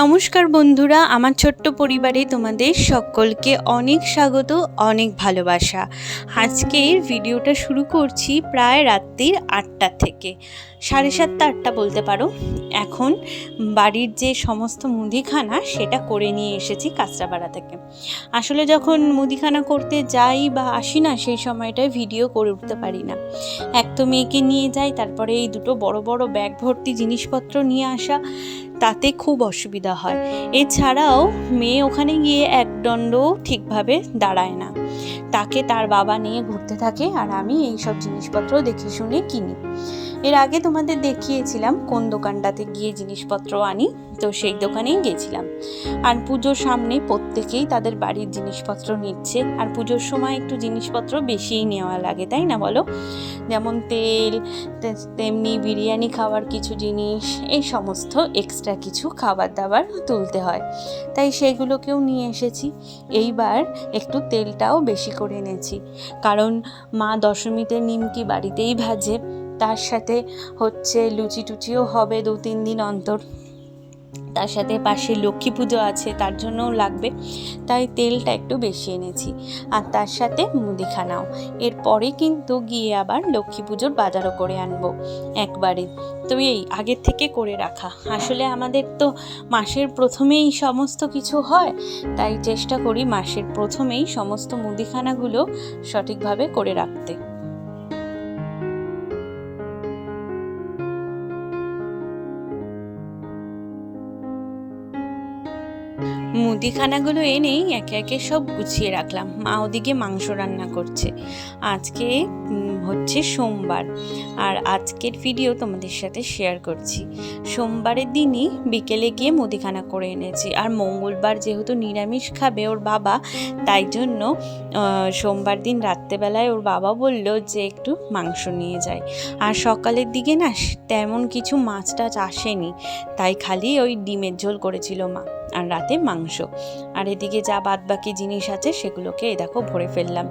নমস্কার বন্ধুরা, আমার ছোট্ট পরিবারে তোমাদের সকলকে অনেক স্বাগত, অনেক ভালোবাসা। আজকের ভিডিওটা শুরু করছি প্রায় রাত্রির আটটা থেকে। সাড়ে সাতটা, আটটা বলতে পারো। এখন বাড়ির যে সমস্ত মুদিখানা, সেটা করে নিয়ে এসেছি কাঁচরাপাড়া থেকে। আসলে যখন মুদিখানা করতে যাই বা আসি না, সেই সময়টায় ভিডিও করে উঠতে পারি না। এক তো মেয়েকে নিয়ে যাই, তারপরে এই দুটো বড় বড় ব্যাগ ভর্তি জিনিসপত্র নিয়ে আসা, তাতে খুব অসুবিধা হয়। এছাড়াও মেয়ে ওখানে গিয়ে একদণ্ড ঠিকভাবে দাঁড়ায় না। তাকে তার বাবা নিয়ে ঘুরতে থাকে আর আমি এই সব জিনিসপত্র দেখে শুনে কিনি। এর আগে তোমাদের দেখিয়েছিলাম কোন দোকানটাতে গিয়ে জিনিসপত্র আনি, তো সেই দোকানেই গেছিলাম। আর পুজোর সামনে প্রত্যেকেই তাদের বাড়ির জিনিসপত্র নিচ্ছে, আর পুজোর সময় একটু জিনিসপত্র বেশিই নেওয়া লাগে, তাই না বলো? যেমন তেল তেমনি বিরিয়ানি খাওয়ার কিছু জিনিস, এই সমস্ত এক্সট্রা কিছু খাবার দাবার তুলতে হয়। তাই সেগুলোকেও নিয়ে এসেছি। এইবার একটু তেলটাও বেশি করে এনেছি। কারণ মা দশমীতে নিমকি বাড়িতেই ভাজে, তার সাথে হচ্ছে লুচি টুচিও হবে দু তিন দিন অন্তর। তার সাথে পাশে লক্ষ্মী পুজো আছে, তার জন্যও লাগবে। তাই তেলটা একটু বেশি এনেছি। আর তার সাথে মুদিখানাও। এরপরে কিন্তু গিয়ে আবার লক্ষ্মী পুজোর বাজারও করে আনব। একবারে। তো এই আগের থেকে করে রাখা। আসলে আমাদের তো মাসের প্রথমেই সমস্ত কিছু হয়, তাই চেষ্টা করি মাসের প্রথমেই সমস্ত মুদিখানাগুলো সঠিকভাবে করে রাখতে। মুদিখানাগুলো এনেই একে একে সব গুছিয়ে রাখলাম। মা ওদিকে মাংস রান্না করছে। আজকে হচ্ছে সোমবার। আর আজকের ভিডিও তোমাদের সাথে শেয়ার করছি। সোমবারের দিনই বিকেলে গিয়ে মুদিখানা করে এনেছি। আর মঙ্গলবার যেহেতু নিরামিষ খাবে ওর বাবা, তাই জন্য সোমবার দিন রাত্রেবেলায় ওর বাবা বলল যে একটু মাংস নিয়ে যায়। আর সকালের দিকে না তেমন কিছু মাছ টাছ আসেনি। তাই খালি ওই ডিমের ঝোল করেছিল মা, আর রাতে মাংস। আর এদিকে যা বাদ বাকি জিনিস আছে সেগুলোকে এ দেখো ভরে ফেললাম।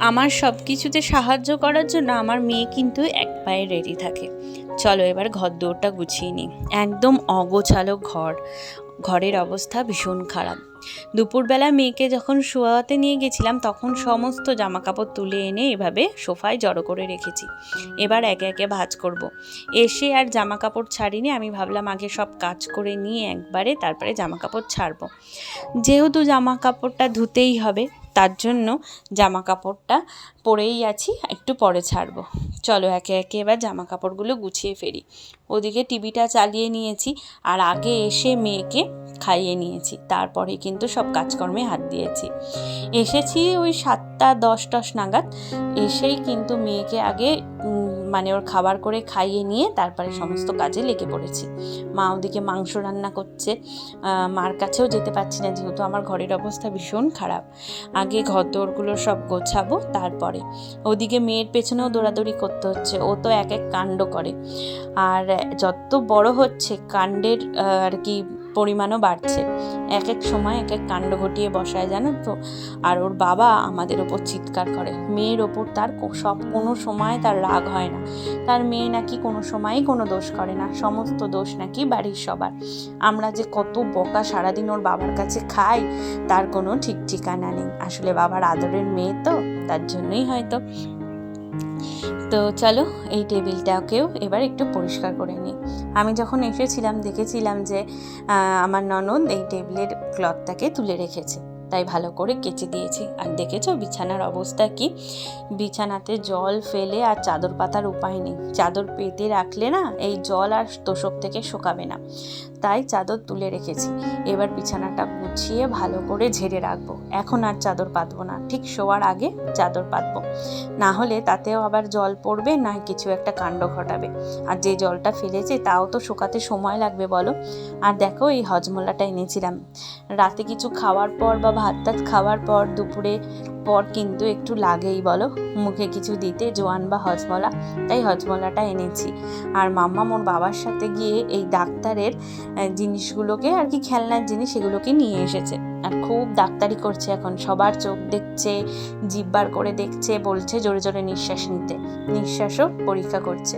আমার সব কিছুতে সাহায্য করার জন্য আমার মেয়ে কিন্তু এক পায়ে রেডি থাকে। চলো এবার ঘর দৌড়টা গুছিয়ে নিই। একদম অগোছালো ঘর। ঘরের অবস্থা ভীষণ খারাপ। দুপুরবেলা মেয়েকে যখন শোয়াতে নিয়ে গেছিলাম, তখন সমস্ত জামা কাপড় তুলে এনে এভাবে সোফায় জড়ো করে রেখেছি। এবার একে একে ভাজ করব। এসে আর জামা কাপড় ছাড়িনি, আমি ভাবলাম আগে সব কাজ করে নিয়ে একবারে তারপরে জামা কাপড় ছাড়বো। যেহেতু জামা কাপড়টা ধুতেই হবে তার জন্য জামা কাপড়টা পরেই আছি, একটু পরে ছাড়বো। চলো একে একে এবার জামা কাপড়গুলো গুছিয়ে ফেরি। ওদিকে টিভিটা চালিয়ে নিয়েছি আর আগে এসে মেয়েকে খাইয়ে নিয়েছি, তারপরে কিন্তু সব কাজকর্মে হাত দিয়েছি। এসেছি ওই সাতটা দশ টস নাগাদ, এসেই কিন্তু মেয়েকে আগে মানে ওর খাবার করে খাইয়ে নিয়ে তারপরে সমস্ত কাজে লেগে পড়েছি। মা ওদিকে মাংস রান্না করছে। মার কাছেও যেতে পারছি না, যেহেতু আমার ঘরের অবস্থা ভীষণ খারাপ। আগে ঘর দৌড়গুলো সব গোছাবো তারপরে। ওদিকে মেয়ের পেছনেও দৌড়াদৌড়ি করতে হচ্ছে, ও তো এক এক কাণ্ড করে। আর যত বড় হচ্ছে, কাণ্ডের আর কি পরিমাণও বাড়ছে। এক এক সময় এক এক কাণ্ড ঘটিয়ে বসায়, জানো তো? আর ওর বাবা আমাদের ওপর চিৎকার করে। মেয়ের ওপর তার সব কোনো সময় তার রাগ হয় না। তার মেয়ে নাকি কোনো সময়ই কোনো দোষ করে না। সমস্ত দোষ নাকি বাড়ির সবার। আমরা যে কত বকা সারাদিন ওর বাবার কাছে খাই, তার কোনো ঠিক ঠিকানা নেই। আসলে বাবার আদরের মেয়ে তো, তার জন্যই হয়তো। তো চলো, এই টেবিলটাকেও এবার একটু পরিষ্কার করে নিই। আমি যখন এসেছিলাম, দেখেছিলাম যে আমার ননদ এই টেবিলের ক্লথটাকে তুলে রেখেছে। তাই ভালো করে কেচে দিয়েছি। আর দেখেছ বিছানার অবস্থা কি? বিছানাতে জল ফেলে আর চাদর পাতার উপায় নেই। চাদর পেতে রাখলে না এই জল আর তোষক থেকে শোকাবে না। তাই চাদর তুলে রেখেছি। এবার বিছানাটা গুছিয়ে ভালো করে ঝেড়ে রাখব। এখন আর চাদর পাতবো না। ঠিক শোয়ার আগে চাদর পাতবো। না হলে তাতেও আবার জল পড়বে, না কিছু একটা কাণ্ড ঘটাবে। আর যে জলটা ফেলেছে তাও তো শুকাতে সময় লাগবে বলো। আর দেখো এই হজমোলাটা এনেছিলাম। রাতে কিছু খাওয়ার পর বা ভাত টাত খাওয়ার পর, দুপুরে পর কিন্তু একটু লাগেই বলো। মুখে কিছু দিতে, জোয়ান বা হজমলা, তাই হজমলাটা এনেছি। আর মাম্মা মোর বাবার সাথে গিয়ে এই ডাক্তারের জিনিসগুলোকে আর কি খেলনার জিনিস এগুলোকে নিয়ে এসেছে। আর খুব ডাক্তারি করছে এখন। সবার চোখ দেখছে জিব্বার করে দেখছে, বলছে জোরে জোরে নিঃশ্বাস নিতে। নিঃশ্বাসও পরীক্ষা করছে।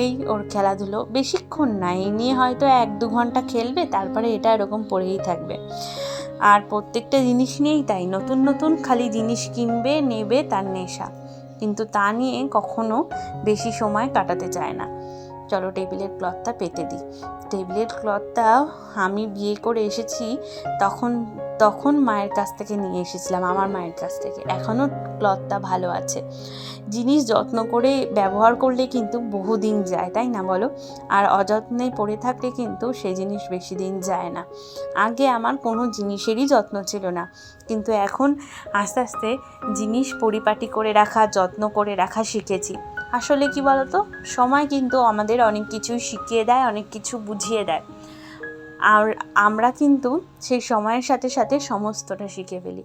এই ওর খেলাধুলো বেশিক্ষণ না, এই নিয়ে হয়তো এক দু ঘণ্টা খেলবে, তারপরে এটা এরকম পড়েই থাকবে। আর প্রত্যেকটা জিনিস নিয়েই তাই। নতুন নতুন খালি জিনিস কিনবে, নেবে তার নেশা। কিন্তু তা নিয়ে কখনো বেশি সময় কাটাতে চায় না। চলো টেবিলের ক্লথটা পেতে দিই। টেবিলের ক্লথটা আমি বিয়ে করে এসেছি, তখন তখন মায়ের কাছ থেকে নিয়ে এসেছিলাম, আমার মায়ের কাছ থেকে। এখনও ক্লথটা ভালো আছে। জিনিস যত্ন করে ব্যবহার করলে কিন্তু বহুদিন যায়, তাই না বলো? আর অযত্নে পড়ে থাকলে কিন্তু সে জিনিস বেশি দিন যায় না। আগে আমার কোনো জিনিসেরই যত্ন ছিল না। কিন্তু এখন আস্তে আস্তে জিনিস পরিপাটি করে রাখা, যত্ন করে রাখা শিখেছি। আসলে কি বলতো? সময় কিন্তু আমাদের অনেক কিছুই শিখিয়ে দেয়, অনেক কিছু বুঝিয়ে দেয়। আর আমরা কিন্তু সেই সময়ের সাথে সাথে সমস্তটা শিখে ফেলি।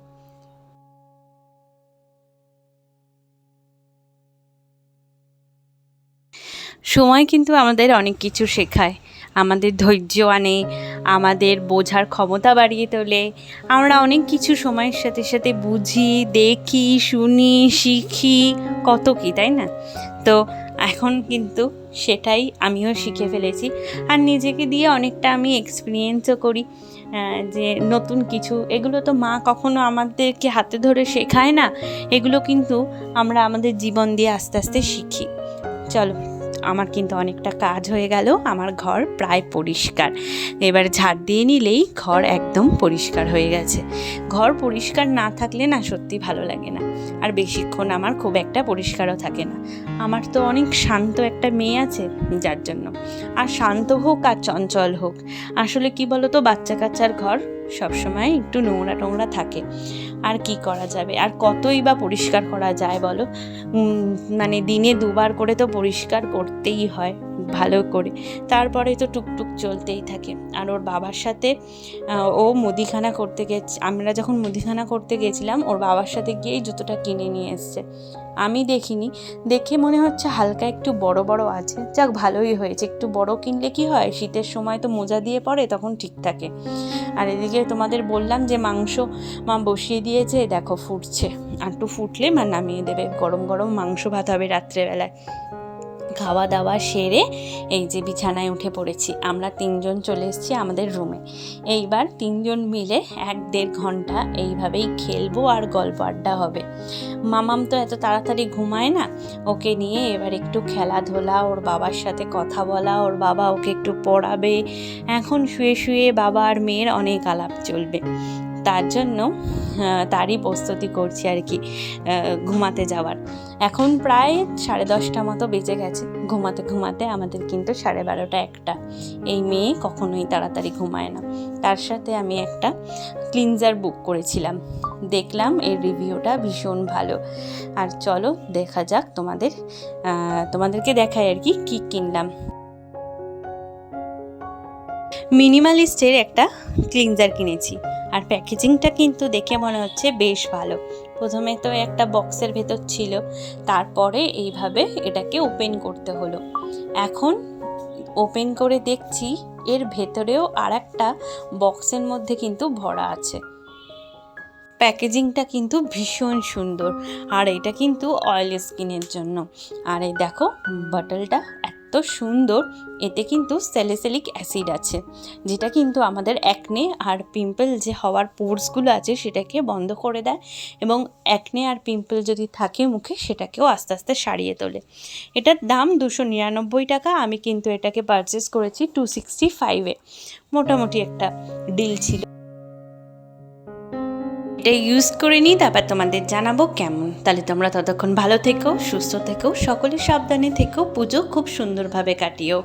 সময় কিন্তু আমাদের অনেক কিছু শেখায়। আমাদের ধৈর্য আনে, আমাদের বোঝার ক্ষমতা বাড়িয়ে তোলে। আমরা অনেক কিছু সময়ের সাথে সাথে বুঝি, দেখি, শুনি, শিখি। কত কি, তাই না? তো এখন কিন্তু সেটাই আমিও শিখে ফেলেছি। আর নিজেকে দিয়ে অনেকটা আমি এক্সপিরিয়েন্সও করি যে নতুন কিছু, এগুলো তো মা কখনো আমাদেরকে হাতে ধরে শেখায় না, এগুলো কিন্তু আমরা আমাদের জীবন দিয়ে আস্তে আস্তে শিখি। চলো আমার কিন্তু অনেকটা কাজ হয়ে গেল, আমার ঘর প্রায় পরিষ্কার। এবার ঝাড় দিয়ে নিলেই ঘর একদম পরিষ্কার হয়ে গেছে। ঘর পরিষ্কার না থাকলে না সত্যি ভালো লাগে না। আর বেশিক্ষণ আমার খুব একটা পরিষ্কারও থাকে না। আমার তো অনেক শান্ত একটা মেয়ে আছে যার জন্য। আর শান্ত হোক আর চঞ্চল হোক, আসলে কি বলো তো বাচ্চা কাচ্চার ঘর সবসময় একটু নোংরা টোংরা থাকে। আর কি করা যাবে? আর কতই বা পরিষ্কার করা যায় বলো? মানে দিনে দুবার করে তো পরিষ্কার করতেই হয়। ভালো করে। তারপরে তো টুকটুক চলতেই থাকে। আর ওর বাবার সাথে ও মুদিখানা করতে গেছে, আমরা যখন মুদিখানা করতে গেছিলাম, ওর বাবার সাথে গিয়েই জুতোটা কিনে নিয়ে এসছে। আমি দেখিনি। দেখে মনে হচ্ছে হালকা একটু বড় বড় আছে। যাক, ভালোই হয়েছে। একটু বড় কিনলে কি হয়? শীতের সময় তো মোজা দিয়ে পড়ে তখন ঠিক থাকে। আর এদিকে তোমাদের বললাম যে মাংস মা বসিয়ে দিয়েছে, দেখো ফুটছে। আর একটু ফুটলে মা নামিয়ে দেবে। গরম গরম মাংস ভাত হবে রাত্রেবেলায়। খাওয়া দাওয়া সেরে এই যে বিছানায় উঠে পড়েছি। আমরা তিনজন চলে এসেছি আমাদের রুমে এইবার তিনজন মিলে এক দেড় ঘণ্টা এইভাবেই খেলব আর গল্প আড্ডা হবে। মামাম তো এত তাড়াতাড়ি ঘুমায় না। ওকে নিয়ে এবার একটু খেলাধুলা, ওর বাবার সাথে কথা বলা, ওর বাবা ওকে একটু পড়াবে। এখন শুয়ে শুয়ে বাবা আর মেয়ের অনেক আলাপ চলবে। তার জন্য তারই প্রস্তুতি করছি আর কি ঘুমাতে যাওয়ার। এখন প্রায় সাড়ে দশটা মতো বেজে গেছে। ঘুমাতে ঘুমাতে আমাদের কিন্তু সাড়ে বারোটা একটা। এই মেয়ে কখনোই তাড়াতাড়ি ঘুমায় না। তার সাথে আমি একটা ক্লিনজার বুক করেছিলাম। দেখলাম এর রিভিউটা ভীষণ ভালো। আর চলো, দেখা যাক তোমাদের তোমাদেরকে দেখাই আর কি, কী কিনলাম। মিনিমালিস্টের একটা ক্লিনজার কিনেছি। আর প্যাকেজিংটা কিন্তু দেখে মনে হচ্ছে বেশ ভালো। প্রথমে তো একটা বক্সের ভেতর ছিল, তারপরে এইভাবে এটাকে ওপেন করতে হলো। এখন ওপেন করে দেখছি এর ভেতরেও আর একটা বক্সের মধ্যে কিন্তু ভরা আছে। প্যাকেজিংটা কিন্তু ভীষণ সুন্দর। আর এটা কিন্তু অয়েল স্কিনের জন্য। আর এই দেখো, বটলটা এত সুন্দর। এতে কিন্তু স্যালিসিলিক অ্যাসিড আছে, যেটা কিন্তু আমাদের অ্যাকনে আর পিম্পল যে হওয়ার পোর্সগুলো আছে সেটাকে বন্ধ করে দেয় এবং অ্যাকনে আর পিম্পল যদি থাকে মুখে সেটাকেও আস্তে আস্তে সারিয়ে তোলে। এটার দাম দুশো নিরানব্বই টাকা, আমি কিন্তু এটাকে পারচেস করেছি টু সিক্সটি ফাইভে মোটামুটি একটা ডিল ছিল। এটা ইউজ করে নিই, তারপর তোমাদের জানাব কেমন। তাহলে তোমরা ততক্ষণ ভালো থেকো, সুস্থ থেকো, সকলে সাবধানে থেকো, পুজো খুব সুন্দরভাবে কাটিও।